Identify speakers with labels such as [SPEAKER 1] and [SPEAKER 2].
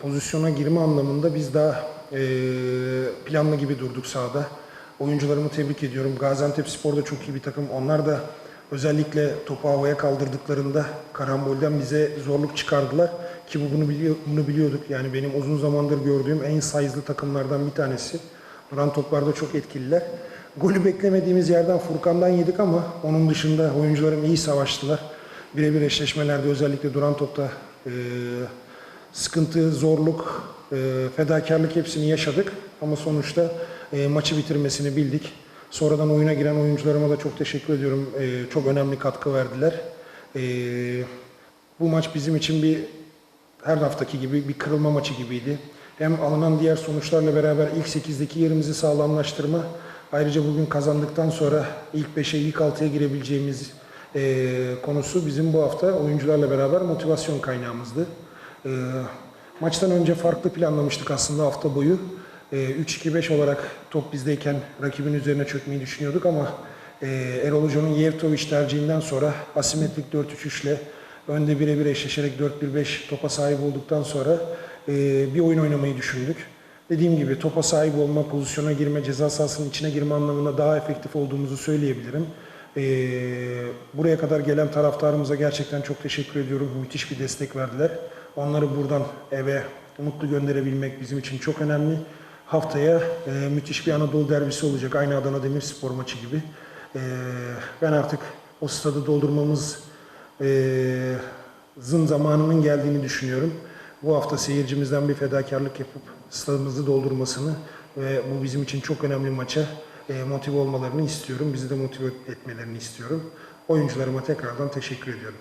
[SPEAKER 1] Pozisyona girme anlamında biz daha e, planlı gibi durduk sahada. Oyuncularımı tebrik ediyorum. Gaziantep Spor da çok iyi bir takım. Onlar da özellikle topu havaya kaldırdıklarında karambolden bize zorluk çıkardılar. Ki bu bunu, biliyor, bunu biliyorduk. Yani benim uzun zamandır gördüğüm en size'lı takımlardan bir tanesi. Duran toplarda çok etkililer. Golü beklemediğimiz yerden Furkan'dan yedik ama onun dışında oyuncularım iyi savaştılar. Birebir eşleşmelerde özellikle duran topta e, sıkıntı, zorluk, e, fedakarlık hepsini yaşadık. Ama sonuçta e, maçı bitirmesini bildik. Sonradan oyuna giren oyuncularıma da çok teşekkür ediyorum. E, çok önemli katkı verdiler. E, bu maç bizim için bir her haftaki gibi bir kırılma maçı gibiydi. Hem alınan diğer sonuçlarla beraber ilk 8'deki yerimizi sağlamlaştırma, ayrıca bugün kazandıktan sonra ilk 5'e, ilk 6'ya girebileceğimiz e, konusu bizim bu hafta oyuncularla beraber motivasyon kaynağımızdı. E, maçtan önce farklı planlamıştık aslında hafta boyu. E, 3-2-5 olarak top bizdeyken rakibin üzerine çökmeyi düşünüyorduk ama e, Erol Hoca'nın Yevtoviç tercihinden sonra asimetrik 4-3-3 ile önde birebir eşleşerek 4-1-5 topa sahip olduktan sonra e, bir oyun oynamayı düşündük. Dediğim gibi topa sahip olma, pozisyona girme, ceza sahasının içine girme anlamında daha efektif olduğumuzu söyleyebilirim. E, buraya kadar gelen taraftarımıza gerçekten çok teşekkür ediyorum. Müthiş bir destek verdiler. Onları buradan eve mutlu gönderebilmek bizim için çok önemli. Haftaya e, müthiş bir Anadolu derbisi olacak. Aynı Adana Demirspor maçı gibi. E, ben artık o stadı doldurmamız e, zın zamanının geldiğini düşünüyorum. Bu hafta seyircimizden bir fedakarlık yapıp stadımızı doldurmasını ve bu bizim için çok önemli maça e, motive olmalarını istiyorum. Bizi de motive etmelerini istiyorum. Oyuncularıma tekrardan teşekkür ediyorum.